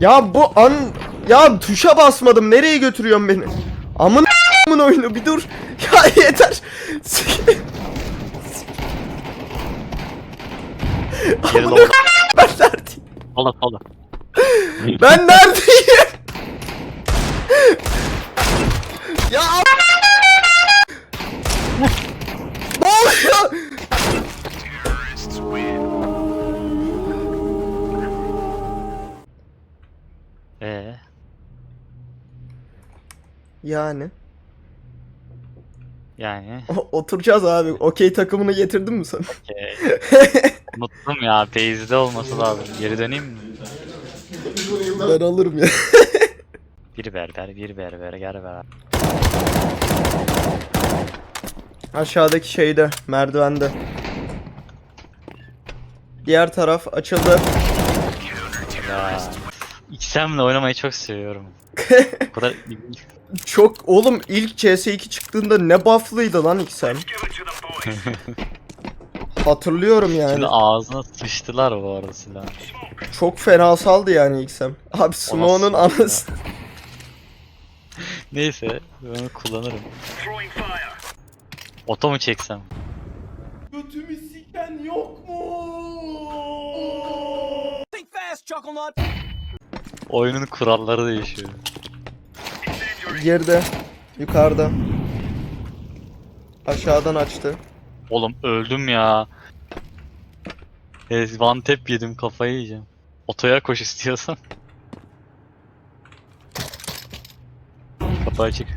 Ya bu an ya tuşa basmadım. Nereye götürüyorsun beni? Amın amın oyunu bir dur. Ya yeter. Amına doğru. ben neredeyim? Sola sola. Ben neredeyim? ya Ee, Yani yani o- oturacağız abi. Okey takımını getirdin mi sen? ee, unuttum ya. Base'de olması lazım. Geri döneyim mi? ben alırım ya. Bir berber, bir berber, gel ver. Aşağıdaki şeyde, merdivende. Diğer taraf açıldı. Ya. XM'le oynamayı çok seviyorum. O kadar Çok oğlum ilk CS2 çıktığında ne bufflıydı lan XM. Hatırlıyorum yani. Şimdi ağzına sıçtılar bu arada silah. Çok fena saldı yani XM. Abi Snow'un Anasını anası. Neyse, ben onu kullanırım. Oto mu çeksem? Götümü siken yok mu? Oyunun kuralları değişiyor. Geride. Yukarıda. Aşağıdan açtı. Oğlum öldüm ya. Evet, one tap yedim kafayı yiyeceğim. Otoya koş istiyorsan. Kapı açık.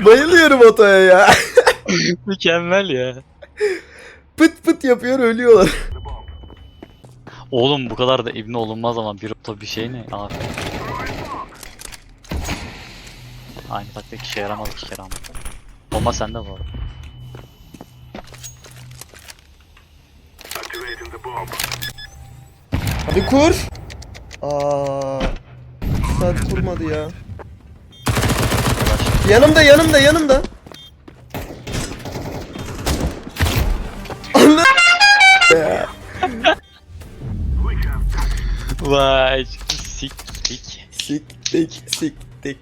Bayılıyorum otoya ya. Mükemmel ya. pıt pıt yapıyor ölüyorlar. Oğlum bu kadar da ibne olunmaz ama bir oto bir şey ne? Aferin. Aynı taktik işe yaramadı iki kere ama. Bomba sende bu arada. Hadi kur. Aa. Saat kurmadı ya. Yanımda yanımda yanımda. Vay sik sik. Siktik siktik.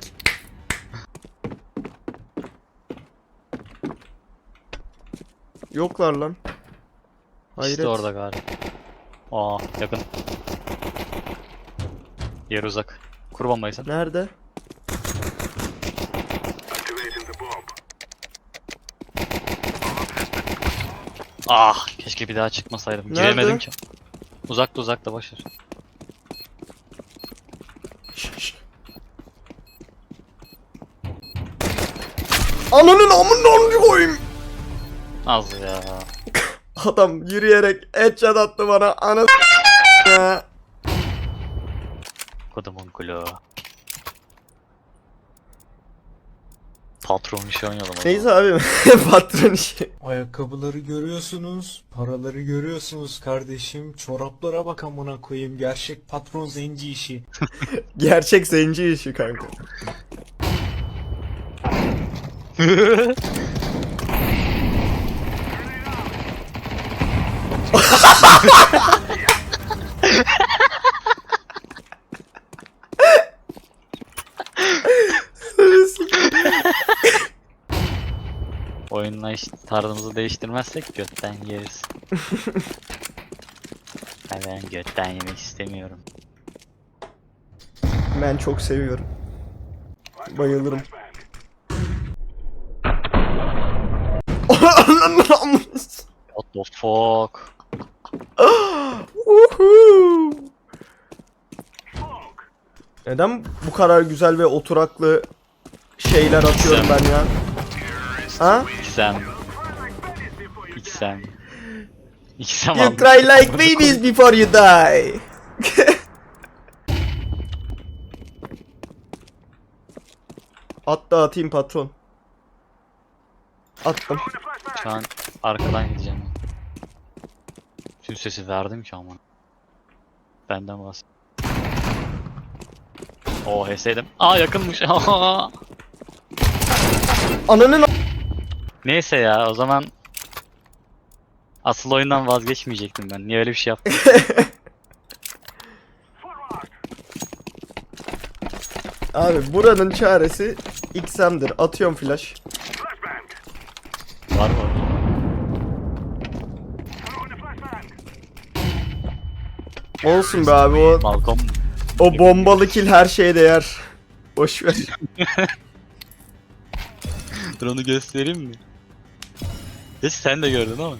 Yoklar lan. Hayret. İşte orada galiba. Aa yakın. Yer uzak. Kur bombayı sen. Nerede? Ah keşke bir daha çıkmasaydım. Nerede? Giremedim ki. Uzakta uzakta boş Ananın amından koyayım. Az ya. Adam yürüyerek headshot attı bana. Ana ya. Kodumun kulu. Patron işi oynayalım. o. Neyse abi patron işi. Ayakkabıları görüyorsunuz, paraları görüyorsunuz kardeşim. Çoraplara bak amına koyayım. Gerçek patron zenci işi. Gerçek zenci işi kanka. Oyunla iş tarzımızı değiştirmezsek götten yeriz. Ha, ben götten yemek istemiyorum. Ben çok seviyorum. Bayılırım. Ananın amına- What the fuck? Uhu. Neden bu kadar güzel ve oturaklı şeyler atıyorum ben ya? Ha? İksem. İksem. İksem You cry like babies before you die. At da atayım patron. Attım. Şu an arkadan gideceğim. Tüm sesi verdim ki ama. Benden bas. Oo HS'ydim. Aa yakınmış. Ananın Neyse ya o zaman Asıl oyundan vazgeçmeyecektim ben. Niye öyle bir şey yaptım? Abi buranın çaresi XM'dir. Atıyorum flash. Var var. Olsun be abi o Balkon o bombalı kill her şeye değer. Boş ver. Dur onu göstereyim mi? Geç sen de gördün ama.